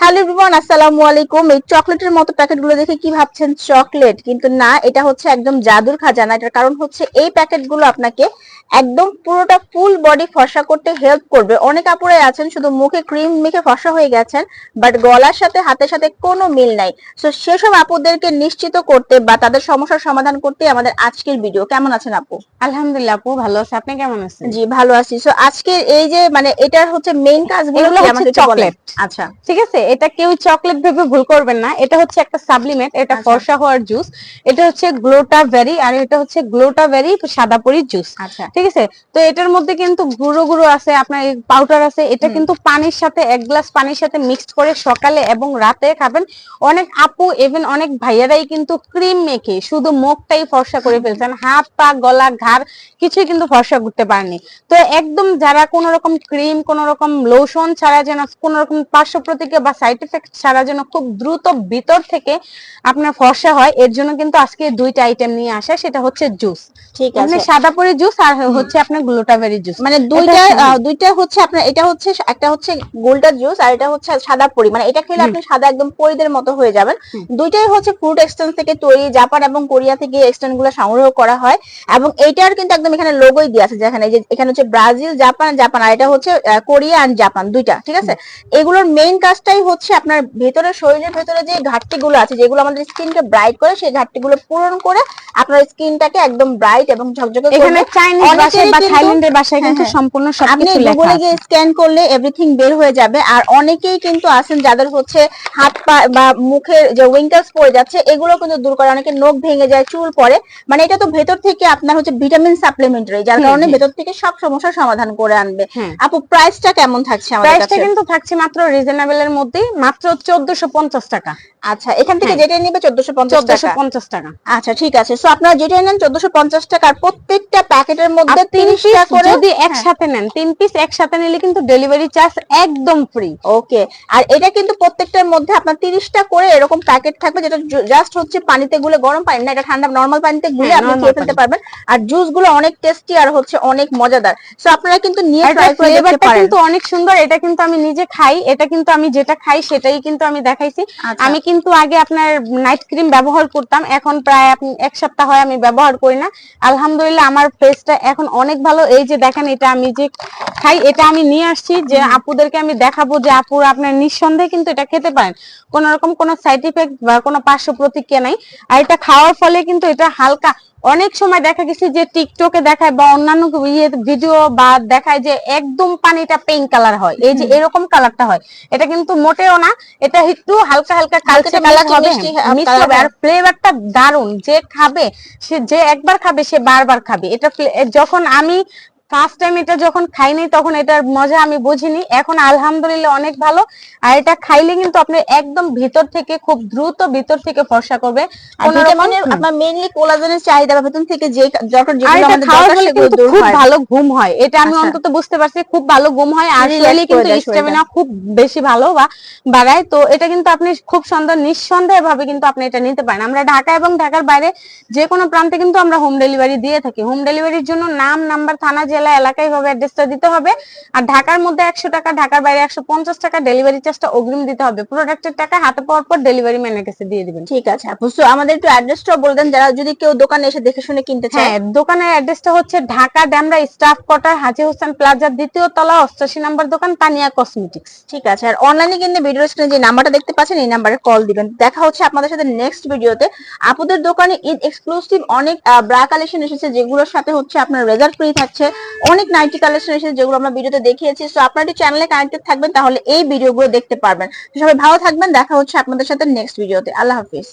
Hello everyone, আসসালামু আলাইকুম। এই চকলেটের মতো প্যাকেটগুলো দেখে কি ভাবছেন? চকলেট। কিন্তু না, এটা হচ্ছে একদম জাদুর খাজানা। এটার কারণ হচ্ছে এই প্যাকেটগুলো আপনাকে একদম পুরোটা ফুল বডি ফর্সা করতে হেল্প করবে। অনেক আপুরাই আছেন শুধু মুখে ক্রিম মেখে ফর্সা হয়ে গেছেন বাট গলার সাথে হাতের সাথে কোনো মিল নাই। তো সেসব আপুদেরকে নিশ্চিত করতে বা তাদের সমস্যার সমাধান করতে আমাদের আজকের ভিডিও কেমন আছেন আপু? আলহামদুলিল্লাহ আপু ভালো আছে। আপনি কেমন আছেন? জি ভালো আছি। সো আজকের এই যে মানে এটার হচ্ছে মেইন কাজগুলো হচ্ছে? চকলেট। আচ্ছা। ঠিক আছে? এটা কেউ চকলেট ভেবে ভুল করবেন না। এটা হচ্ছে একটা সাপ্লিমেন্ট এটা আচ্ছা। ফর্সা হওয়ার জুস এটা হচ্ছে গ্লোটা ভেরি আর এটা হচ্ছে গ্লোটা ভেরি সাদা পরি জুস আচ্ছা। ঠিক আছে? তো এটার মধ্যে কিন্তু গুঁড়ো গুঁড়ো আছে আপনার পাউডার আছে এটা কিন্তু পানির সাথে এক গ্লাস পানির সাথে মিক্সড করে সকালে এবং রাতে খাবেন। অনেক আপু ইভেন অনেক ভাইয়ারাই কিন্তু ক্রিম মেখে শুধু মুখটাই ফর্সা করে ফেলছেন। হাত পা গলা ঘাড় কিছুই কিন্তু ফর্সা করতে পারেনি। তো একদম যারা কোন রকম ক্রিম কোন রকম লোশন ছাড়া যেন কোন রকম পার্শ্ব প্রতিক্রিয়া বা সাইড এফেক্ট ছাড়া যেন খুব দ্রুত ভিতর থেকে আপনার ফর্সা হয় এর জন্য কিন্তু আজকে দুইটা আইটেম নিয়ে আসা সেটা হচ্ছে জুস ঠিক আছে। সাদা পরে জুস আর হচ্ছে আপনার গ্লুটাবেরি জুস। মানে দুইটা দুইটা। হচ্ছে আপনার এটা হচ্ছে একটা হচ্ছে গোল্ডার জুস আর এটা হচ্ছে সাদা পরি। মানে এটা খেলে আপনি সাদা একদম পরিদের মতো হয়ে যাবেন। দুইটাই হচ্ছে ফ্রুট এক্সটেন্স থেকে তৈরি। জাপান এবং কোরিয়া থেকে এক্সটেন্সগুলো সংগ্রহ করা হয়। এবং এইটার কিন্তু একদম এখানে লোগোই দিয়ে আছে। যেখানে যে এখানে হচ্ছে ব্রাজিল জাপান জাপান আর এটা হচ্ছে কোরিয়া আর জাপান দুইটা ঠিক আছে? এগুলোর মেইন কাজটাই হচ্ছে আপনার ভেতরে শরীরের ভেতরে যে ঘাটতিগুলো আছে যেগুলো আমাদের স্কিনকে ব্রাইট করে সেই ঘাটতিগুলো পূরণ করে আপনার স্কিনটাকে একদম ব্রাইট এবং ঝকঝকে এখানে চাইনিজ অনেকেরই বা থাইল্যান্ডের ভাষায় কিন্তু হ্যাঁ, সম্পূর্ণ সবকিছু লেখা গুগলে গিয়ে স্ক্যান করলে এভরিথিং বের হয়ে যাবে। আর অনেকেই কিন্তু আছেন যাদের হচ্ছে হাত পা বা মুখের যে উইঙ্কালস পড়ে যাচ্ছে এগুলো কিন্তু দূর করে অনেকে নখ ভেঙে যায় চুল পড়ে। মানে এটা তো ভেতর থেকে আপনার হচ্ছে ভিটামিন সাপ্লিমেন্টারি যার কারণে ভেতর থেকে সব সমস্যার সমাধান করে আনবে। হ্যাঁ। আপু প্রাইসটা কেমন থাকছে আমাদের প্রাইসটা কিন্তু থাকছে মাত্র রিজনেবল এর মধ্যেই মাত্র চোদ্দশো পঞ্চাশ টাকা। আচ্ছা এখান থেকে। যেটা নিবে চোদ্দশো পঞ্চাশ টাকা। আচ্ছা ঠিক আছে। সো আপনারা যেটা নেন চোদ্দশো পঞ্চাশ টাকার প্রত্যেকটা প্যাকেটের মধ্যে তিন পিস করে যদি হ্যাঁ। একসাথে নেন তিন পিস একসাথে নিলে কিন্তু ডেলিভারি চার্জ একদম ফ্রি ওকে আর এটা কিন্তু প্রত্যেকটার মধ্যে আপনার তিরিশটা করে এরকম প্যাকেট থাকবে যেটা জাস্ট হচ্ছে পানিতে গুলে গরম পানি না এটা ঠান্ডা নর্মাল পানিতে গুলে হ্যাঁ, আপনি খেয়ে ফেলতে পারবেন। আর জুসগুলো অনেক টেস্টি আর হচ্ছে অনেক মজাদার। সো আপনারা কিন্তু নিয়ে ট্রাই করে দেখতে পারেন। কিন্তু অনেক সুন্দর এটা কিন্তু আমি নিজে খাই এটা কিন্তু আমি যেটা খাই সেটাই কিন্তু আমি দেখাইছি। আচ্ছা। আমি কিন্তু আগে আপনার নাইট ক্রিম ব্যবহার করতাম এখন প্রায় এক সপ্তাহ হয় আমি ব্যবহার করি না। আলহামদুলিল্লাহ আমার ফেসটা এখন অনেক ভালো। এই যে দেখেন এটা আমি যে খাই এটা আমি নিয়ে আসছি যে আপুদেরকে আমি দেখাবো যে আপুরা আপনার নিঃসন্দেহে কিন্তু এটা খেতে পারেন। কোন রকম কোনো সাইড ইফেক্ট বা কোনো পার্শ্ব প্রতিক্রিয়া নাই। আর এটা খাওয়ার ফলে কিন্তু এটা হালকা অনেক সময় দেখা গেছে যে টিকটকে দেখায় বা অন্যান্য ইয়ে ভিডিও বা দেখায় যে একদম পানিটা পিঙ্ক কালার হয়। এই যে এরকম কালারটা হয়। এটা কিন্তু মোটেও না এটা একটু হালকা হালকা কালচে কালার হবে। আর। ফ্লেভারটা দারুণ যে খাবে সে যে একবার খাবে সে বারবার খাবে। এটা যখন আমি ফার্স্ট টাইম এটা যখন খাইনি তখন এটার মজা আমি বুঝিনি। এখন আলহামদুলিল্লাহ অনেক ভালো। আর এটা খাইলে কিন্তু আপনি একদম ভিতর থেকে খুব দ্রুত ভিতর থেকে ফর্সা করবে। আপনার মেইনলি কোলাজেনের চাহিদা থেকে যে যখন দূর খুব ভালো ঘুম হয়। এটা আমি আচ্ছা। অন্তত বুঝতে পারছি খুব ভালো ঘুম হয়। আর কিন্তু স্ট্যামিনা খুব বেশি ভালো বা বাড়ায়। তো এটা কিন্তু আপনি খুব সুন্দর নিঃসন্দেহে ভাবে কিন্তু আপনি এটা নিতে পারেন। আমরা ঢাকা এবং ঢাকার বাইরে যে কোনো প্রান্তে কিন্তু আমরা হোম ডেলিভারি দিয়ে থাকি। হোম ডেলিভারির জন্য নাম নাম্বার থানা জেলা এলাকায় ভাবে অ্যাড্রেসটা দিতে হবে। আর ঢাকার মধ্যে একশো টাকা ঢাকার বাইরে একশো পঞ্চাশ টাকা ডেলিভারি চার্জটা অগ্রিম দিতে হবে। প্রোডাক্টের টাকা হাতে পাওয়ার পর ডেলিভারি ম্যানের কাছে দিয়ে দিবেন। ঠিক আছে আপু। আমাদের একটু অ্যাড্রেসটাও বলে দেন যারা যদি কেউ দোকানে এসে দেখে শুনে কিনতে চায়। হ্যাঁ দোকানের অ্যাড্রেসটা হচ্ছে ঢাকা ড্যামরা স্টাফ কোয়ার্টার হাজি হোসেন প্লাজার দ্বিতীয় তলা অষ্টাশি নম্বর দোকান তানিয়া কসমেটিক্স ঠিক আছে আর অনলাইনে কিন্তু ভিডিও স্ক্রিনে যে নাম্বারটা দেখতে পাচ্ছেন এই নাম্বারে কল দিবেন। দেখা হচ্ছে আপনাদের সাথে নেক্সট ভিডিওতে আপুদের দোকানে ঈদ এক্সক্লুসিভ অনেক ব্রা কালেকশন এসেছে যেগুলোর সাথে হচ্ছে আপনার রেজাল্ট ফ্রি থাকছে। অনেক নাইটি কালেকশন এসেছে যেগুলো আমরা ভিডিওতে দেখিয়েছি। সো আপনারা যদি চ্যানেলে কানেক্টেড থাকবেন, তাহলে এই ভিডিওগুলো দেখতে পারবেন। সবাই ভালো থাকবেন, দেখা হচ্ছে আপনাদের সাথে নেক্সট ভিডিওতে আল্লাহ হাফিজ।